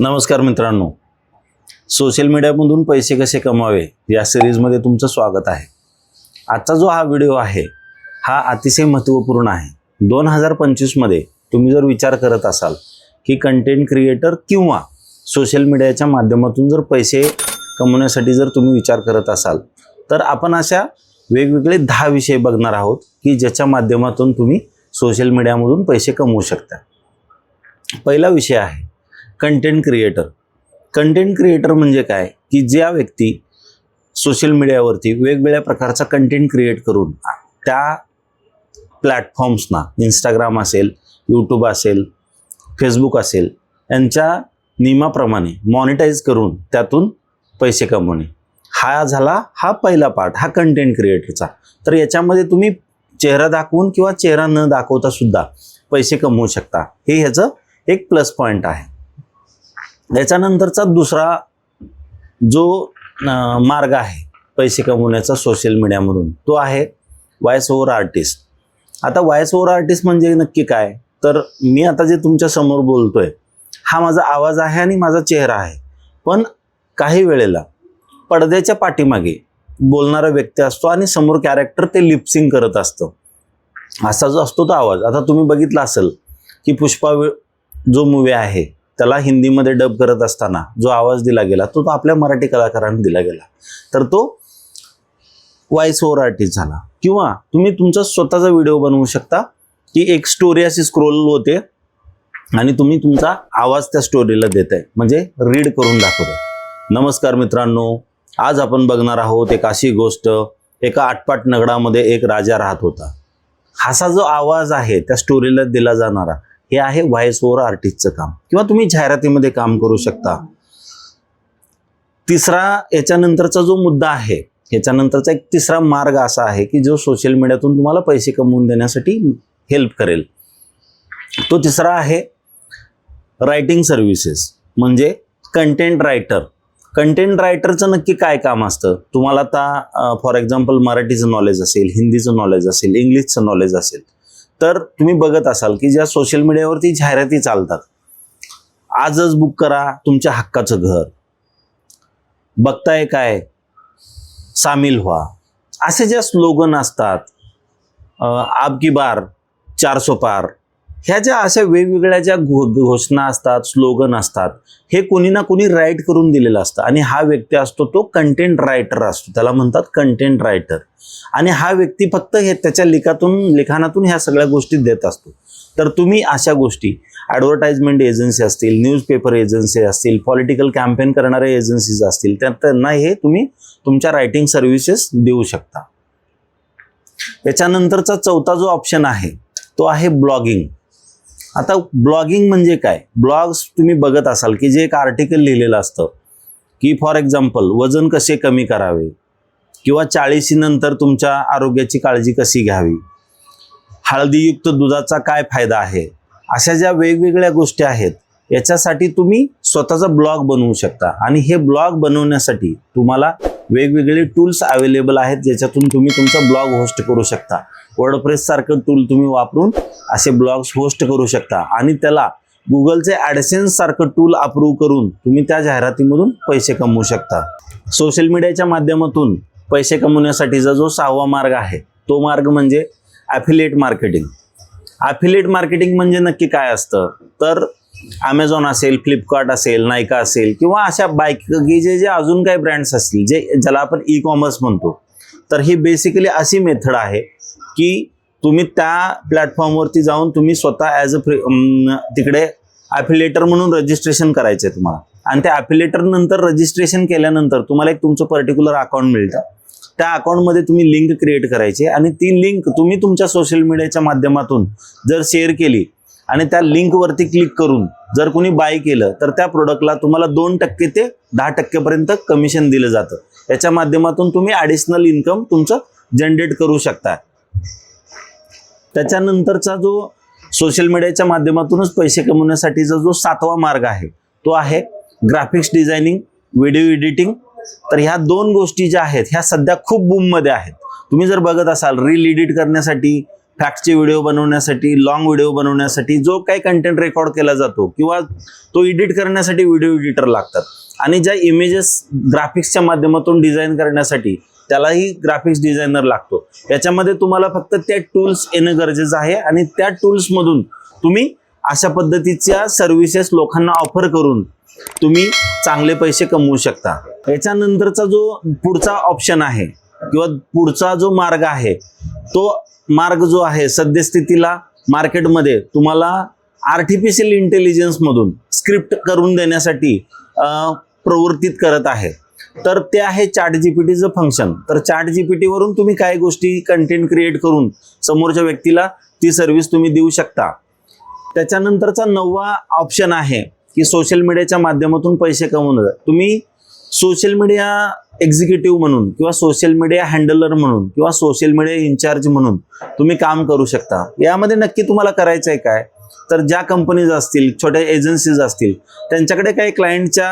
नमस्कार मित्रांनो. सोशल मीडियामधून पैसे कसे कमावे या सिरीजमध्ये तुमचं स्वागत आहे. आजचा जो हा व्हिडिओ आहे हा अतिशय महत्त्वपूर्ण आहे. दोन हजार पंचवीसमध्ये तुम्ही जर विचार करत असाल की कंटेंट क्रिएटर किंवा सोशल मीडियाच्या माध्यमातून जर पैसे कमवण्यासाठी जर तुम्ही विचार करत असाल तर आपण अशा वेगवेगळे दहा विषय बघणार आहोत की ज्याच्या माध्यमातून तुम्ही सोशल मीडियामधून पैसे कमवू शकता. पहिला विषय आहे कंटेंट क्रिएटर कंटेंट क्रिएटर म्हणजे काय? की ज्या व्यक्ती सोशल मीडियावरती वेगवेगळ्या प्रकारचा कंटेंट क्रिएट करून त्या प्लॅटफॉर्म्सना इंस्टाग्राम असेल यूट्यूब असेल फेसबुक असेल यांच्या नियमाप्रमाणे मॉनिटाईज करून त्यातून पैसे कमवणे. हा झाला हा पहिला पार्ट हा कंटेंट क्रिएटरचा तर याच्यामध्ये तुम्ही चेहरा दाखवून किंवा चेहरा न दाखवता सुद्धा पैसे कमवू शकता. हे ह्याचं एक प्लस पॉईंट आहे. याच्यानंतरचा दुसरा जो मार्ग आहे पैसे कमवण्याचा सोशल मीडियामधून तो आहे वॉयस ओव्हर आर्टिस्ट आता वॉयस ओव्हर आर्टिस्ट म्हणजे नक्की काय? तर मी आता जे तुमच्यासमोर बोलतोय हा माझा आवाज आहे आणि माझा चेहरा आहे. पण काही वेळेला पडद्याच्या पाठीमागे बोलणारा व्यक्ती असतो आणि समोर कॅरेक्टर ते लिप्सिंग करत असतं. असा जो असतो तो आवाज. आता तुम्ही बघितला असेल की पुष्पा जो मूवी आहे त्याला हिंदीमध्ये डब करत असताना जो आवाज दिला गेला तो तो आपल्या मराठी कलाकारांना दिला गेला. तर तो व्हॉइस ओव्हर आर्टिस्ट झाला. किंवा तुम्ही तुमचा स्वतःचा व्हिडिओ बनवू शकता की एक स्टोरी अशी स्क्रोल होते आणि तुम्ही तुमचा आवाज त्या स्टोरीला देताय. म्हणजे रीड करून दाखवतो नमस्कार मित्रांनो आज आपण बघणार आहोत एक अशी गोष्ट एका आटपाट नगडामध्ये एक राजा राहत होता. असा जो आवाज आहे त्या स्टोरीला दिला जाणारा. हे आहे व्हॉइस ओव्हर आर्टिस्टचं काम. किंवा तुम्ही जाहिरातीमध्ये काम करू शकता. तिसरा याच्यानंतरचा जो मुद्दा आहे याच्यानंतरचा एक तिसरा मार्ग असा आहे की जो सोशल मीडियातून तुम्हाला पैसे कमवून देण्यासाठी हेल्प करेल. तो तिसरा आहे रायटिंग सर्व्हिसेस म्हणजे कंटेंट रायटर कंटेंट रायटरचं नक्की काय काम असतं? तुम्हाला आता फॉर एक्झाम्पल मराठीचं नॉलेज असेल हिंदीचं नॉलेज असेल इंग्लिशचं नॉलेज असेल. तर तुम्ही बघत असाल की ज्या सोशल मीडियावरती जाहिराती चालतात आजच बुक करा तुमच्या हक्काचं घर. बघताय काय? सामील व्हा. असे ज्या स्लोगन असतात आप की बार चार सो पार ह्या ज्या अशा वेगवेगळ्या ज्या घो घोषणा असतात स्लोगन असतात हे कोणी ना कोणी राईट करून दिलेलं असतं. आणि हा व्यक्ती असतो तो कंटेंट रायटर असतो. त्याला म्हणतात कंटेंट रायटर आणि हा व्यक्ती फक्त हे त्याच्या लिखातून लिखाणातून ह्या सगळ्या गोष्टी देत असतो. तर तुम्ही अशा गोष्टी ॲडव्हर्टाइजमेंट एजन्सी असतील न्यूजपेपर एजन्सी असतील पॉलिटिकल कॅम्पेन करणाऱ्या एजन्सीज असतील त्या त्यांना हे तुम्ही तुमच्या रायटिंग सर्व्हिसेस देऊ शकता. त्याच्यानंतरचा चौथा जो ऑप्शन आहे तो आहे ब्लॉगिंग आता ब्लॉगिंग म्हणजे काय? ब्लॉग्स तुम्ही बघत असाल की जे एक आर्टिकल लिहिलेलं असतं. की फॉर एक्झाम्पल वजन कसे कमी करावे? किंवा चाळीशीनंतर तुमच्या आरोग्याची काळजी कशी घ्यावी? हळदीयुक्त दुधाचा काय फायदा आहे? अशा ज्या वेगवेगळ्या गोष्टी आहेत याच्यासाठी तुम्ही स्वतःचा ब्लॉग बनवू शकता. आणि हे ब्लॉग बनवण्यासाठी तुम्हाला वेगवेगळे टूल्स अवेलेबल आहेत ज्याच्यातून तुम्ही तुमचा ब्लॉग होस्ट करू शकता. वर्डप्रेस सारखं टूल तुम्ही वापरून असे ब्लॉग्स होस्ट करू शकता. आणि त्याला गुगलचे ॲडसेन्स सारखं टूल अप्रूव्ह करून तुम्ही त्या जाहिरातीमधून पैसे कमवू शकता. सोशल मीडियाच्या माध्यमातून पैसे कमवण्यासाठीचा जो सहावा मार्ग आहे तो मार्ग म्हणजे ॲफिलिएट मार्केटिंग ॲफिलिएट मार्केटिंग म्हणजे नक्की काय असतं? तर ॲमेझॉन असेल फ्लिपकार्ट असेल नायका असेल किंवा अशा बाईक जे जे अजून काही ब्रँड्स असतील जे ज्याला आपण ई कॉमर्स म्हणतो. तर ही बेसिकली अशी मेथड आहे की तुम्ही त्या प्लॅटफॉर्मवरती जाऊन तुम्ही स्वतः ॲज अ फ्री तिकडे ॲफिलेटर म्हणून रजिस्ट्रेशन करायचं आहे तुम्हाला. आणि त्या ॲफिलेटर नंतर रजिस्ट्रेशन केल्यानंतर तुम्हाला एक तुमचं पर्टिक्युलर अकाउंट मिळतं. त्या अकाउंटमध्ये तुम्ही लिंक क्रिएट करायची आणि ती लिंक तुम्ही तुमच्या सोशल मीडियाच्या माध्यमातून जर शेअर केली आणि त्या लिंकवरती क्लिक करून जर कोणी बाय केलं तर त्या प्रोडक्टला तुम्हाला दोन टक्के ते दहा टक्केपर्यंत कमिशन दिलं जातं. याच्या माध्यमातून तुम्ही ॲडिशनल इन्कम तुमचं जनरेट करू शकता. त्याच्यानंतरचा जो सोशल मीडियाच्या माध्यमातूनच पैसे कमवण्यासाठीचा जो सातवा मार्ग आहे तो आहे ग्राफिक्स डिझायनिंग व्हिडिओ एडिटिंग तर ह्या दोन गोष्टी ज्या आहेत ह्या सध्या खूप बूममध्ये आहेत. तुम्ही जर बघत असाल रील एडिट करण्यासाठी फॅक्टचे व्हिडिओ बनवण्यासाठी लॉंग व्हिडिओ बनवण्यासाठी जो काही कंटेंट रेकॉर्ड केला जातो किंवा तो एडिट करण्यासाठी व्हिडिओ एडिटर लागतात. आणि ज्या इमेजेस ग्राफिक्सच्या माध्यमातून डिझाईन करण्यासाठी त्यालाही ग्राफिक्स डिझायनर लागतो. याच्यामध्ये तुम्हाला फक्त त्या टूल्स येणं गरजेचं आहे आणि त्या टूल्समधून तुम्ही अशा पद्धतीच्या सर्व्हिसेस लोकांना ऑफर करून तुम्ही चांगले पैसे कमवू शकता. याच्यानंतरचा जो पुढचा ऑप्शन आहे किंवा पुढचा जो मार्ग आहे तो मार्ग जो आहे सद्यस्थितीला मार्केटमध्ये तुम्हाला आर्टिफिशियल इंटेलिजन्समधून स्क्रिप्ट करून देण्यासाठी प्रवर्तित प्रवृत्तीत करत आहे. तर ते आहे चॅट जीपीटीचं फंक्शन तर चॅट जीपीटीवरून तुम्ही काही गोष्टी कंटेंट क्रिएट करून समोरच्या व्यक्तीला ती सर्व्हिस तुम्ही देऊ शकता. त्याच्यानंतरचा नववा ऑप्शन आहे की सोशल मीडियाच्या माध्यमातून पैसे कमवणं. तुम्ही सोशल मीडिया एक्झिक्युटिव्ह म्हणून किंवा सोशल मीडिया हँडलर म्हणून किंवा सोशल मीडिया इन्चार्ज म्हणून तुम्ही काम करू शकता. यामध्ये नक्की तुम्हाला करायचं आहे काय? तर ज्या कंपनीज असतील छोट्या एजन्सीज असतील त्यांच्याकडे काही क्लायंटच्या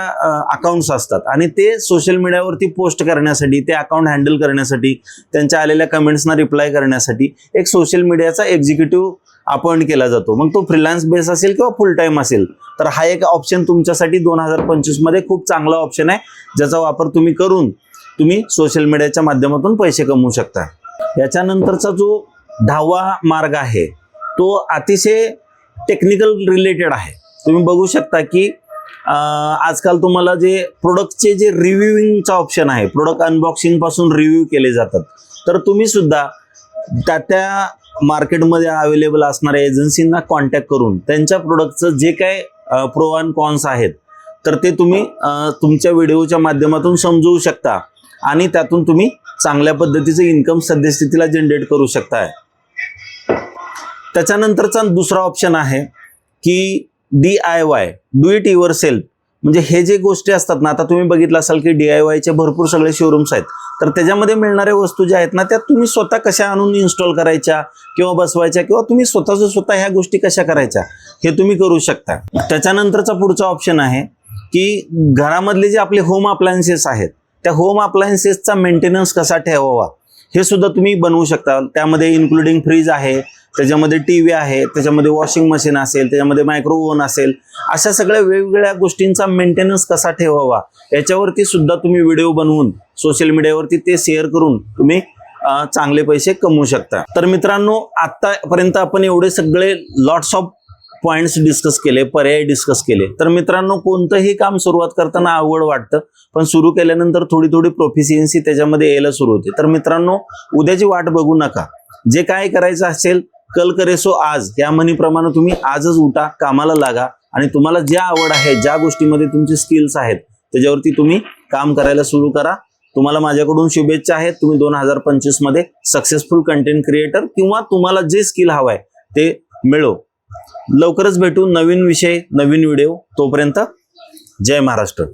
अकाउंट्स असतात. आणि ते सोशल मीडियावरती पोस्ट करण्यासाठी ते अकाउंट हँडल करण्यासाठी त्यांच्या आलेल्या कमेंट्सना रिप्लाय करण्यासाठी एक सोशल मीडियाचा एक्झिक्युटिव्ह अपॉइंट केला जातो. मग तो फ्रीलान्स बेस असेल किंवा फुल टाईम असेल तर हा एक ऑप्शन तुमच्यासाठी दोन हजार पंचवीसमध्ये खूप चांगला ऑप्शन आहे ज्याचा वापर तुम्ही करून तुम्ही सोशल मीडियाच्या माध्यमातून पैसे कमवू शकता. याच्यानंतरचा जो दहावा मार्ग आहे तो अतिशय टेक्निकल रिलेटेड आहे. तुम्ही बघू शकता की आजकाल तुम्हाला जे प्रोडक्टचे जे रिव्ह्यूइंगचा ऑप्शन आहे प्रोडक्ट अनबॉक्सिंगपासून रिव्ह्यू केले जातात. तर तुम्ही सुद्धा त्या त्या मार्केटमध्ये अवेलेबल असणाऱ्या एजन्सींना कॉन्टॅक्ट करून त्यांच्या प्रोडक्टचं जे काय प्रो अँड कॉन्स आहेत तर ते तुम्ही तुमच्या व्हिडिओच्या माध्यमातून समजवू शकता आणि त्यातून तुम्ही चांगल्या पद्धतीचं इन्कम सद्यस्थितीला जनरेट करू शकताय. त्याच्यानंतरचा दुसरा ऑप्शन आहे की D I Y do it yourself म्हणजे हे जे गोष्टी असतात ना आता तुम्ही बघितलं असाल की डी आय वायचे भरपूर सगळे शोरूम्स आहेत. तर त्याच्यामध्ये मिळणाऱ्या वस्तू ज्या आहेत ना त्या तुम्ही स्वतः कशा आणून इन्स्टॉल करायच्या किंवा बसवायच्या किंवा तुम्ही स्वतःच स्वतः ह्या गोष्टी कशा करायच्या हे तुम्ही करू शकता. त्याच्यानंतरचा पुढचा ऑप्शन आहे की घरामधले जे आपले होम अप्लायन्सेस आहेत त्या होम अप्लायन्सेसचा मेंटेनन्स कसा ठेवावा हे सुद्धा तुम्ही बनवू शकता. त्यामध्ये इन्क्लुडिंग फ्रीज आहे त्याच्यामध्ये टी व्ही आहे त्याच्यामध्ये वॉशिंग मशीन असेल त्याच्यामध्ये मायक्रो ओव्हन असेल अशा सगळ्या वेगवेगळ्या गोष्टींचा मेंटेनन्स कसा ठेवावा याच्यावरती सुद्धा तुम्ही व्हिडिओ बनवून सोशल मीडियावरती ते शेअर करून तुम्ही चांगले पैसे कमवू शकता. तर मित्रांनो आत्तापर्यंत आपण एवढे सगळे लॉट्स ऑफ पॉईंट्स डिस्कस केले पर्याय डिस्कस केले. तर मित्रांनो कोणतंही काम सुरुवात करताना अवघड वाटतं पण सुरू केल्यानंतर थोडी थोडी प्रोफिशियन्सी त्याच्यामध्ये यायला सुरू होते. तर मित्रांनो उद्याची वाट बघू नका. जे काय करायचं असेल कल करे सो आज. या म्हणीप्रमाणे तुम्ही आजच उठा कामाला लागा आणि तुम्हाला ज्या आवड आहे ज्या गोष्टीमध्ये तुमचे स्किल्स आहेत त्याच्यावरती तुम्ही काम करायला सुरू करा. तुम्हाला माझ्याकडून शुभेच्छा आहेत. तुम्ही दोन हजार पंचवीसमध्ये सक्सेसफुल कंटेंट क्रिएटर किंवा तुम्हाला जे स्किल हवंय ते मिळो. लवकरच भेटू नवीन विषय नवीन व्हिडिओ तोपर्यंत जय महाराष्ट्र.